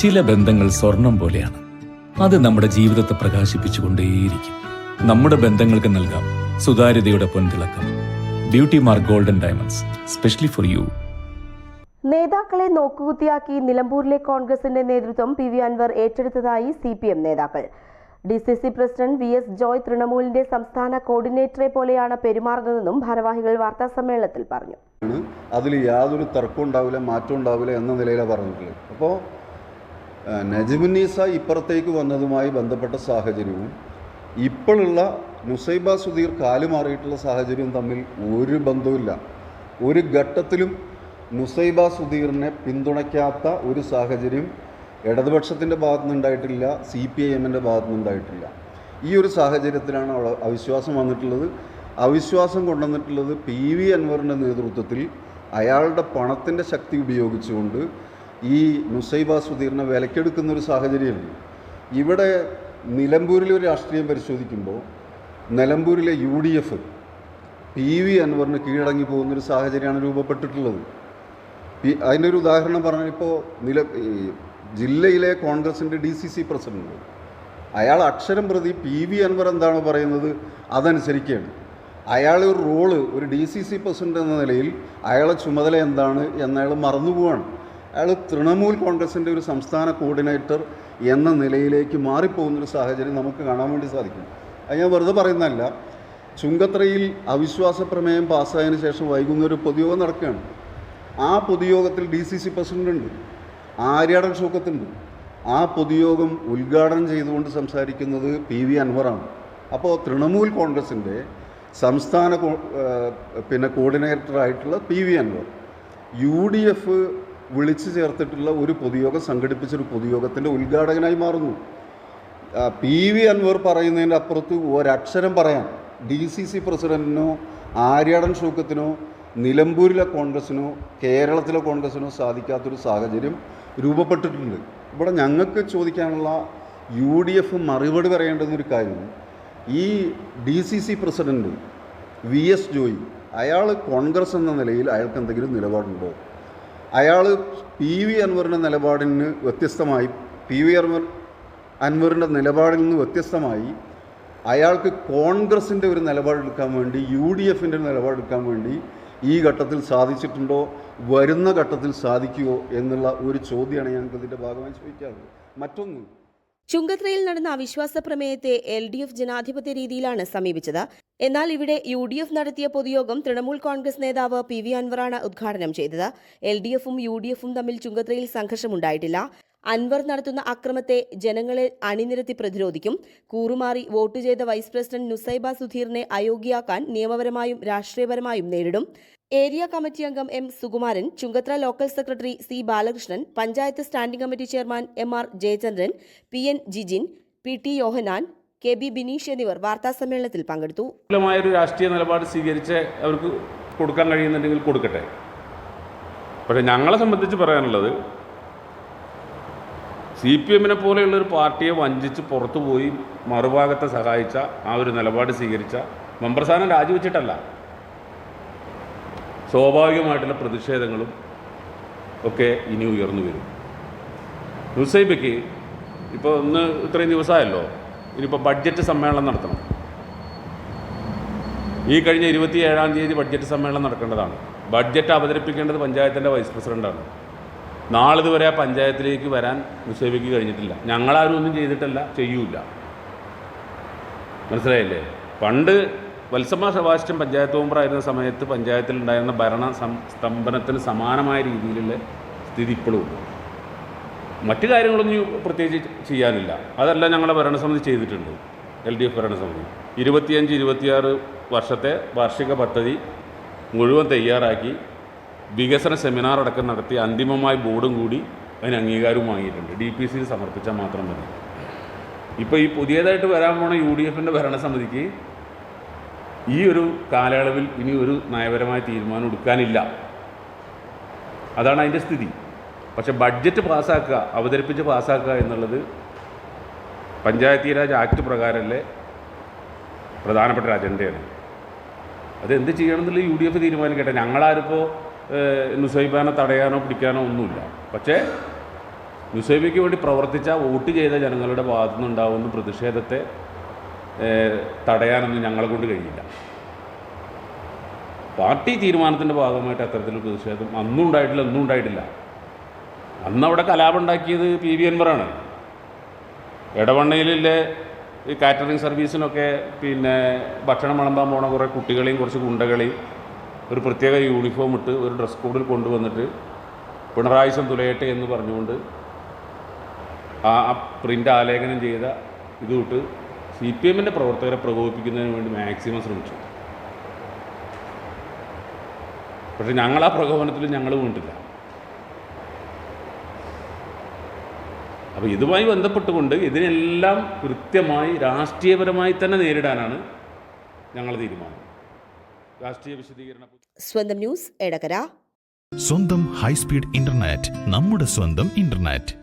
ചില ബന്ധങ്ങൾ സ്വർണം പോലെയാണ്. അത് നമ്മുടെ ജീവിതത്തെ പ്രകാശിപ്പിച്ചുകൊണ്ടേയിരിക്കും. നമ്മുടെ ബന്ധങ്ങൾക്ക് നൽകാം സുതാര്യതയുടെ പൊൻതിളക്കം. Beauty mark golden diamonds specially for you നേതാക്കളെ നോക്കുകുത്തിയാക്കി നിലമ്പൂരിലെ കോൺഗ്രസിന്റെ നേതൃത്വം പി വി അൻവർ ഏറ്റെടുത്തതായി സി പി എം നേതാക്കൾ. D C C president V S Joy തൃണമൂലിന്റെ സംസ്ഥാന കോർഡിനേറ്ററെ പോലെയാണ് പെരുമാറുന്നതെന്നും ഭാരവാഹികൾ വാർത്താസമ്മേളനത്തിൽ പറഞ്ഞു. അതിൽ യാതൊരു തർക്കവും ഉണ്ടാവില്ല മാറ്റം ഉണ്ടാവില്ല എന്ന നിലയിലാണ് പറഞ്ഞിട്ടുള്ളത്. അപ്പോൾ നജിമുന്നീസ ഇപ്പുറത്തേക്ക് വന്നതുമായി ബന്ധപ്പെട്ട സാഹചര്യവും ഇപ്പോഴുള്ള നുസൈബ സുധീർ കാലുമാറിയിട്ടുള്ള സാഹചര്യവും തമ്മിൽ ഒരു ബന്ധവുമില്ല. ഒരു ഘട്ടത്തിലും നുസൈബ സുധീറിനെ പിന്തുണയ്ക്കാത്ത ഒരു സാഹചര്യം ഇടതുപക്ഷത്തിന്റെ ഭാഗത്തുനിന്നുണ്ടായിട്ടില്ല സി പി ഐ എമ്മിന്റെ ഭാഗത്തുനിന്നുണ്ടായിട്ടില്ല. ഈ ഒരു സാഹചര്യത്തിലാണ് അവിടെ അവിശ്വാസം വന്നിട്ടുള്ളത്. അവിശ്വാസം കൊണ്ടുവന്നിട്ടുള്ളത് പി വി അൻവറിന്റെ നേതൃത്വത്തിൽ അയാളുടെ പണത്തിന്റെ ശക്തി ഉപയോഗിച്ചുകൊണ്ട് ഈ നുസൈബ സുധീറിനെ വിലക്കെടുക്കുന്ന ഒരു സാഹചര്യമുണ്ട്. ഇവിടെ നിലമ്പൂരിലെ ഒരു രാഷ്ട്രീയം പരിശോധിക്കുമ്പോൾ നിലമ്പൂരിലെ U D F P V അൻവറിന് കീഴടങ്ങി പോകുന്നൊരു സാഹചര്യമാണ് രൂപപ്പെട്ടിട്ടുള്ളത്. അതിന്റെ ഒരു ഉദാഹരണം പറഞ്ഞാൽ ഇപ്പോൾ നില ജില്ലയിലെ കോൺഗ്രസിന്റെ ഡി സി സി പ്രസിഡന്റ് അയാൾ അക്ഷരം പ്രതി പി വി അൻവർ എന്താണോ പറയുന്നത് അതനുസരിക്കുകയാണ്. അയാളെ ഒരു റോൾ ഒരു ഡി സി സി പ്രസിഡന്റ് എന്ന നിലയിൽ അയാളെ ചുമതല എന്താണ് എന്നയാൾ മറന്നുപോവാണ്. അയാൾ തൃണമൂൽ കോൺഗ്രസിന്റെ ഒരു സംസ്ഥാന കോർഡിനേറ്റർ എന്ന നിലയിലേക്ക് മാറിപ്പോകുന്നൊരു സാഹചര്യം നമുക്ക് കാണാൻ വേണ്ടി സാധിക്കും. അത് ഞാൻ വെറുതെ പറയുന്നതല്ല. ചുങ്കത്രയിൽ അവിശ്വാസ പ്രമേയം പാസ്സായതിനു ശേഷം വൈകുന്ന ഒരു പൊതുയോഗം നടക്കുകയാണ്. ആ പൊതുയോഗത്തിൽ ഡി സി സി പ്രസിഡന്റ് ഉണ്ട് ആര്യാടൻ ഷൂക്കത്തുണ്ട് ആ പൊതുയോഗം ഉദ്ഘാടനം ചെയ്തുകൊണ്ട് സംസാരിക്കുന്നത് പി വി അൻവറാണ്. അപ്പോൾ തൃണമൂൽ കോൺഗ്രസിന്റെ സംസ്ഥാന പിന്നെ കോർഡിനേറ്ററായിട്ടുള്ള P V Anvar. U D F വിളിച്ചു ചേർത്തിട്ടുള്ള ഒരു പൊതുയോഗം സംഘടിപ്പിച്ചൊരു പൊതുയോഗത്തിന്റെ ഉദ്ഘാടകനായി മാറുന്നു. പി വി അൻവർ പറയുന്നതിന്റെ അപ്പുറത്ത് ഒരക്ഷരം പറയാം. ഡി സി സി പ്രസിഡന്റിനോ ആര്യാടൻ ഷൂക്കത്തിനോ നിലമ്പൂരിലെ കോൺഗ്രസ്സിനോ കേരളത്തിലെ കോൺഗ്രസ്സിനോ സാധിക്കാത്തൊരു സാഹചര്യം രൂപപ്പെട്ടിട്ടുണ്ട്. ഇവിടെ ഞങ്ങൾക്ക് ചോദിക്കാനുള്ള യു ഡി എഫ് മറുപടി പറയേണ്ടുന്നൊരു കാര്യം ഈ D C C president V S Joy അയാൾ കോൺഗ്രസ് എന്ന നിലയിൽ അയാൾക്ക് എന്തെങ്കിലും നിലപാടുണ്ടോ? അയാൾ പി വി അൻവറിന്റെ നിലപാടിന് വ്യത്യസ്തമായി പി വി അൻവർ അൻവറിന്റെ നിലപാടിൽ നിന്ന് വ്യത്യസ്തമായി അയാൾക്ക് കോൺഗ്രസിന്റെ ഒരു നിലപാടെടുക്കാൻ വേണ്ടി യു ഡി എഫിന്റെ നിലപാടെടുക്കാൻ വേണ്ടി ഈ ഘട്ടത്തിൽ സാധിച്ചിട്ടുണ്ടോ വരുന്ന ഘട്ടത്തിൽ സാധിക്കുമോ എന്നുള്ള ഒരു ചോദ്യമാണ് ഞങ്ങൾക്ക് ഇതിന്റെ ഭാഗമായി ചോദിക്കാറുള്ളത്. മറ്റൊന്ന്. ചുങ്കത്രയിൽ നടന്ന അവിശ്വാസ പ്രമേയത്തെ എൽ ഡി എഫ് ജനാധിപത്യ രീതിയിലാണ് സമീപിച്ചത്. എന്നാൽ ഇവിടെ യു ഡി എഫ് നടത്തിയ പൊതുയോഗം തൃണമൂൽ കോൺഗ്രസ് നേതാവ് പി വി അൻവറാണ് ഉദ്ഘാടനം ചെയ്തത്. എൽ ഡി എഫും യു ഡി എഫും തമ്മിൽ ചുങ്കത്രയിൽ സംഘർഷമുണ്ടായിട്ടില്ല അൻവർ നടത്തുന്ന അക്രമത്തെ ജനങ്ങളെ അണിനിരത്തി പ്രതിരോധിക്കും. കൂറുമാറി വോട്ട് ചെയ്ത വൈസ് പ്രസിഡന്റ് നുസൈബ സുധീറിനെ അയോഗ്യയാക്കാൻ നിയമപരമായും രാഷ്ട്രീയപരമായും നേരിടും. ഏരിയ കമ്മിറ്റി അംഗം M Sukumaran Chungathara local secretary C Balakrishnan panchayat standing committee chairman M R Jayachandran P N Jijin P T Yohannan K B Bineesh എന്നിവർ വാർത്താ സമ്മേളനത്തിൽ പങ്കെടുത്തു. ഒരു രാഷ്ട്രീയ നിലപാട് സ്വീകരിച്ച് അവർക്ക് കൊടുക്കാൻ കഴിയുന്നുണ്ടെങ്കിൽ കൊടുക്കട്ടെ. പക്ഷേ ഞങ്ങളെ സംബന്ധിച്ച് പറയാനുള്ളത് സി പി എമ്മിനെ പോലെയുള്ളൊരു പാർട്ടിയെ വഞ്ചിച്ച് പുറത്തു പോയി മറുഭാഗത്തെ സഹായിച്ച ആ ഒരു നിലപാട് സ്വീകരിച്ച മെമ്പർ സ്ഥാനം രാജിവെച്ചിട്ടല്ല. സ്വാഭാവികമായിട്ടുള്ള പ്രതിഷേധങ്ങളും ഒക്കെ ഇനി ഉയർന്നു വരും. നുസൈബയ്ക്ക് ഇപ്പോൾ ഒന്ന് ഇത്രയും ദിവസമായല്ലോ? ഇനിയിപ്പോൾ ബഡ്ജറ്റ് സമ്മേളനം നടത്തണം. ഈ കഴിഞ്ഞ ഇരുപത്തി ഏഴാം തീയതി ബഡ്ജറ്റ് സമ്മേളനം നടക്കേണ്ടതാണ്. ബഡ്ജറ്റ് അവതരിപ്പിക്കേണ്ടത് പഞ്ചായത്തിന്റെ വൈസ് പ്രസിഡന്റാണ് നാളിതുവരെ ആ പഞ്ചായത്തിലേക്ക് വരാൻ നിക്ഷേപിക്ക് കഴിഞ്ഞിട്ടില്ല. ഞങ്ങളാരും ഒന്നും ചെയ്തിട്ടില്ല ചെയ്യൂല മനസ്സിലായില്ലേ? പണ്ട് വത്സമ സെബാസ്റ്റ്യൻ പഞ്ചായത്ത് മെമ്പറായിരുന്ന സമയത്ത് പഞ്ചായത്തിലുണ്ടായിരുന്ന ഭരണ സ്തംഭനത്തിന് സമാനമായ രീതിയിലുള്ള സ്ഥിതി ഇപ്പോഴും ഉണ്ട്. മറ്റു കാര്യങ്ങളൊന്നും പ്രത്യേകിച്ച് ചെയ്യാനില്ല. അതെല്ലാം ഞങ്ങളെ ഭരണസമിതി ചെയ്തിട്ടുണ്ട്. എൽ ഡി എഫ് ഭരണസമിതി. ഇരുപത്തിയഞ്ച് ഇരുപത്തിയാറ് വർഷത്തെ വാർഷിക പദ്ധതി മുഴുവൻ തയ്യാറാക്കി വികസന സെമിനാർ അടക്കം നടത്തി അന്തിമമായി ബോർഡും കൂടി അതിന് അംഗീകാരവും വാങ്ങിയിട്ടുണ്ട്. ഡി പി സിയിൽ സമർപ്പിച്ചാൽ മാത്രം മതി. ഇപ്പോൾ ഈ പുതിയതായിട്ട് വരാൻ പോണ യു ഡി എഫിന്റെ ഭരണസമിതിക്ക് ഈ ഒരു കാലയളവിൽ ഇനി ഒരു നയപരമായ തീരുമാനം എടുക്കാനില്ല. അതാണ് അതിന്റെ സ്ഥിതി. പക്ഷെ ബഡ്ജറ്റ് പാസ്സാക്കുക അവതരിപ്പിച്ച് പാസ്സാക്കുക എന്നുള്ളത് പഞ്ചായത്തി രാജ് ആക്ട് പ്രകാരമല്ലേ പ്രധാനപ്പെട്ട ഒരു അജണ്ടയാണ് അത് എന്ത് ചെയ്യണം എന്നുള്ള യു ഡി എഫ് തീരുമാനിക്കട്ടെ. ഞങ്ങളാരിപ്പോൾ നുസൈബാനെ തടയാനോ പിടിക്കാനോ ഒന്നുമില്ല. പക്ഷേ നുസൈബയ്ക്ക് വേണ്ടി പ്രവർത്തിച്ച വോട്ട് ചെയ്ത ജനങ്ങളുടെ ഭാഗത്തു നിന്നുണ്ടാവുന്ന പ്രതിഷേധത്തെ തടയാനൊന്നും ഞങ്ങളെ കൊണ്ട് കഴിയില്ല. പാർട്ടി തീരുമാനത്തിന്റെ ഭാഗമായിട്ട് അത്തരത്തിലുള്ള പ്രതിഷേധം അന്നും ഉണ്ടായിട്ടില്ല ഒന്നും ഉണ്ടായിട്ടില്ല അന്ന് അവിടെ കലാപം ഉണ്ടാക്കിയത് പി വി അൻവറാണ്. ഇടവണ്ണയിലെ ഈ കാറ്ററിംഗ് സർവീസിനൊക്കെ പിന്നെ ഭക്ഷണം വിളമ്പാൻ പോണ കുറേ കുട്ടികളെയും കുറച്ച് ഗുണ്ടകളെയും ഒരു പ്രത്യേക യൂണിഫോം ഇട്ട് ഒരു ഡ്രസ് കോഡിൽ കൊണ്ടുവന്നിട്ട് പിണറായിസം തുലയട്ടെ എന്ന് പറഞ്ഞുകൊണ്ട് ആ പ്രിന്റ് ആലേഖനം ചെയ്ത ഇത് തൊട്ട് സി പി എമ്മിന്റെ പ്രവർത്തകരെ പ്രകോപിപ്പിക്കുന്നതിന് വേണ്ടി മാക്സിമം ശ്രമിച്ചു. പക്ഷേ ഞങ്ങൾ ആ പ്രകോപനത്തിൽ ഞങ്ങൾ വീണിട്ടില്ല. അപ്പോൾ ഇതുമായി ബന്ധപ്പെട്ടുകൊണ്ട് ഇതിനെല്ലാം കൃത്യമായി രാഷ്ട്രീയപരമായി തന്നെ നേരിടാനാണ് ഞങ്ങൾ തീരുമാനം. രാഷ്ട്രീയ വിശദീകരണ സ്വന്തം ന്യൂസ് എടകര. സ്വന്തം ഹൈസ്പീഡ് ഇന്റർനെറ്റ് നമ്മുടെ സ്വന്തം ഇന്റർനെറ്റ്.